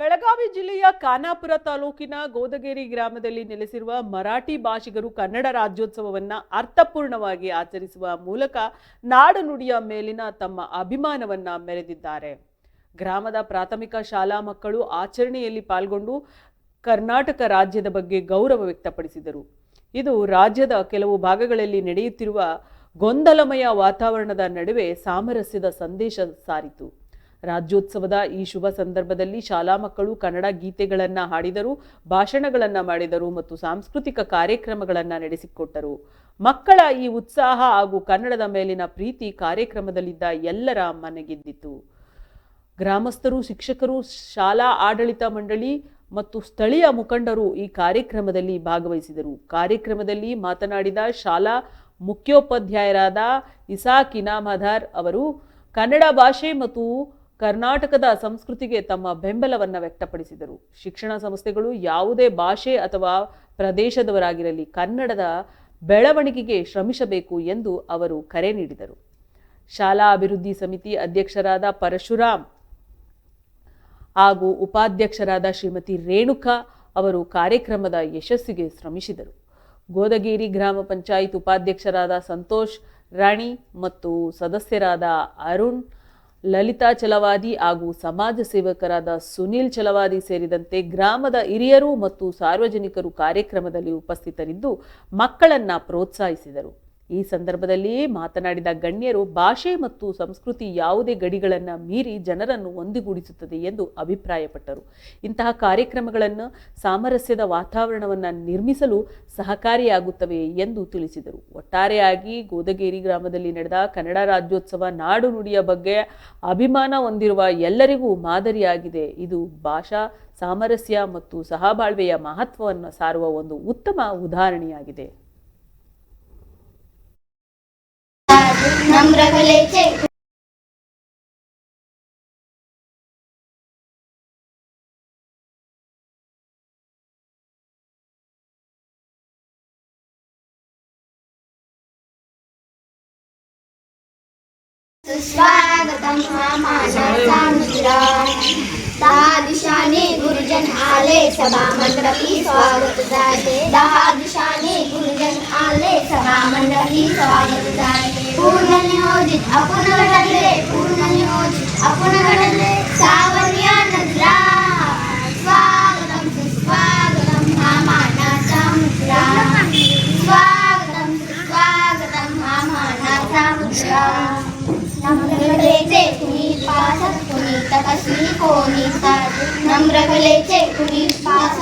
ಬೆಳಗಾವಿ ಜಿಲ್ಲೆಯ ಖಾನಾಪುರ ತಾಲೂಕಿನ ಗೋದಗೇರಿ ಗ್ರಾಮದಲ್ಲಿ ನೆಲೆಸಿರುವ ಮರಾಠಿ ಭಾಷಿಗರು ಕನ್ನಡ ರಾಜ್ಯೋತ್ಸವವನ್ನ ಅರ್ಥಪೂರ್ಣವಾಗಿ ಆಚರಿಸುವ ಮೂಲಕ ನಾಡು ನುಡಿಯ ಮೇಲಿನ ತಮ್ಮ ಅಭಿಮಾನವನ್ನ ಮೆರೆದಿದ್ದಾರೆ. ಗ್ರಾಮದ ಪ್ರಾಥಮಿಕ ಶಾಲಾ ಮಕ್ಕಳು ಆಚರಣೆಯಲ್ಲಿ ಪಾಲ್ಗೊಂಡು ಕರ್ನಾಟಕ ರಾಜ್ಯದ ಬಗ್ಗೆ ಗೌರವ ವ್ಯಕ್ತಪಡಿಸಿದರು. ಇದು ರಾಜ್ಯದ ಕೆಲವು ಭಾಗಗಳಲ್ಲಿ ನಡೆಯುತ್ತಿರುವ ಗೊಂದಲಮಯ ವಾತಾವರಣದ ನಡುವೆ ಸಾಮರಸ್ಯದ ಸಂದೇಶ ಸಾರಿತು. ರಾಜ್ಯೋತ್ಸವದ ಈ ಶುಭ ಸಂದರ್ಭದಲ್ಲಿ ಶಾಲಾ ಮಕ್ಕಳು ಕನ್ನಡ ಗೀತೆಗಳನ್ನು ಹಾಡಿದರು, ಭಾಷಣಗಳನ್ನು ಮಾಡಿದರು ಮತ್ತು ಸಾಂಸ್ಕೃತಿಕ ಕಾರ್ಯಕ್ರಮಗಳನ್ನು ನಡೆಸಿಕೊಟ್ಟರು. ಮಕ್ಕಳ ಈ ಉತ್ಸಾಹ ಹಾಗೂ ಕನ್ನಡದ ಮೇಲಿನ ಪ್ರೀತಿ ಕಾರ್ಯಕ್ರಮದಲ್ಲಿದ್ದ ಎಲ್ಲರ ಮನೆಗೆದ್ದಿತು. ಗ್ರಾಮಸ್ಥರು, ಶಿಕ್ಷಕರು, ಶಾಲಾ ಆಡಳಿತ ಮಂಡಳಿ ಮತ್ತು ಸ್ಥಳೀಯ ಮುಖಂಡರು ಈ ಕಾರ್ಯಕ್ರಮದಲ್ಲಿ ಭಾಗವಹಿಸಿದರು. ಕಾರ್ಯಕ್ರಮದಲ್ಲಿ ಮಾತನಾಡಿದ ಶಾಲಾ ಮುಖ್ಯೋಪಾಧ್ಯಾಯರಾದ ಇಸಾಕ್ ಇನಾಮದಾರ್ ಅವರು, ಕನ್ನಡ ಭಾಷೆ ಮತ್ತು ಕರ್ನಾಟಕದ ಸಂಸ್ಕೃತಿಗೆ ತಮ್ಮ ಬೆಂಬಲವನ್ನು ವ್ಯಕ್ತಪಡಿಸಿದರು. ಶಿಕ್ಷಣ ಸಂಸ್ಥೆಗಳು ಯಾವುದೇ ಭಾಷೆ ಅಥವಾ ಪ್ರದೇಶದವರಾಗಿರಲಿ ಕನ್ನಡದ ಬೆಳವಣಿಗೆಗೆ ಶ್ರಮಿಸಬೇಕು ಎಂದು ಅವರು ಕರೆ ನೀಡಿದರು. ಶಾಲಾ ಅಭಿವೃದ್ಧಿ ಸಮಿತಿ ಅಧ್ಯಕ್ಷರಾದ ಪರಶುರಾಮ್ ಹಾಗೂ ಉಪಾಧ್ಯಕ್ಷರಾದ ಶ್ರೀಮತಿ ರೇಣುಕಾ ಅವರು ಕಾರ್ಯಕ್ರಮದ ಯಶಸ್ಸಿಗೆ ಶ್ರಮಿಸಿದರು. ಗೋದಗೇರಿ ಗ್ರಾಮ ಪಂಚಾಯತ್ ಉಪಾಧ್ಯಕ್ಷರಾದ ಸಂತೋಷ್ ರಾಣಿ ಮತ್ತು ಸದಸ್ಯರಾದ ಅರುಣ್ ಲಲಿತಾ ಚಲವಾದಿ ಹಾಗೂ ಸಮಾಜ ಸೇವಕರಾದ ಸುನೀಲ್ ಚಲವಾದಿ ಸೇರಿದಂತೆ ಗ್ರಾಮದ ಹಿರಿಯರು ಮತ್ತು ಸಾರ್ವಜನಿಕರು ಕಾರ್ಯಕ್ರಮದಲ್ಲಿ ಉಪಸ್ಥಿತರಿದ್ದು ಮಕ್ಕಳನ್ನು ಪ್ರೋತ್ಸಾಹಿಸಿದರು. ಈ ಸಂದರ್ಭದಲ್ಲಿ ಮಾತನಾಡಿದ ಗಣ್ಯರು ಭಾಷೆ ಮತ್ತು ಸಂಸ್ಕೃತಿ ಯಾವುದೇ ಗಡಿಗಳನ್ನು ಮೀರಿ ಜನರನ್ನು ಒಂದುಗೂಡಿಸುತ್ತದೆ ಎಂದು ಅಭಿಪ್ರಾಯಪಟ್ಟರು. ಇಂತಹ ಕಾರ್ಯಕ್ರಮಗಳನ್ನು ಸಾಮರಸ್ಯದ ವಾತಾವರಣವನ್ನು ನಿರ್ಮಿಸಲು ಸಹಕಾರಿಯಾಗುತ್ತವೆ ಎಂದು ತಿಳಿಸಿದರು. ಒಟ್ಟಾರೆಯಾಗಿ ಗೋದಗೇರಿ ಗ್ರಾಮದಲ್ಲಿ ನಡೆದ ಕನ್ನಡ ರಾಜ್ಯೋತ್ಸವ ನಾಡು ನುಡಿಯ ಬಗ್ಗೆ ಅಭಿಮಾನ ಹೊಂದಿರುವ ಎಲ್ಲರಿಗೂ ಮಾದರಿಯಾಗಿದೆ. ಇದು ಭಾಷಾ, ಸಾಮರಸ್ಯ ಮತ್ತು ಸಹಬಾಳ್ವೆಯ ಮಹತ್ವವನ್ನು ಸಾರುವ ಒಂದು ಉತ್ತಮ ಉದಾಹರಣೆಯಾಗಿದೆ. ನಮ್ರಗಲೇಚೆ स्वागतम हा मानवचा मुद्रा दहा दिशाने गुरुजन आले सभा मंडपी स्वागत जाते दहा दिशाने गुरुजन आले सभा मंडपी स्वागत जाते ಪೂರ್ಣಲ್ಲಿ ಓದಿ ಅಪ್ಪನ ಗಡಲೆ ಪೂರ್ಣಲ್ಲಿ ಓದಿ ಅಪ್ಪನ ಗಡಲೆ ಸಾವರ್ಯ ನದ್ರ ಸ್ವಾಗತಂ ಸುಸ್ವಾಗತಂ ಮಾಮಾನ ಸಮುದ್ರ ಸ್ವಾಗತಂ ಸುಸ್ವಾಗತಂ ಮಾಮಾನ ಸಮುದ್ರ ನಮ್ರಗಳೆಚೆ ಕುಣಿಲ್ ಪಾಸ ಕುಣಿತ ಕಶ್ಮೀರ್ ಕೋಣಿತ ನಮ್ರಗಳೆಚೆ ಕುಣಿಲ್ ಪಾಸ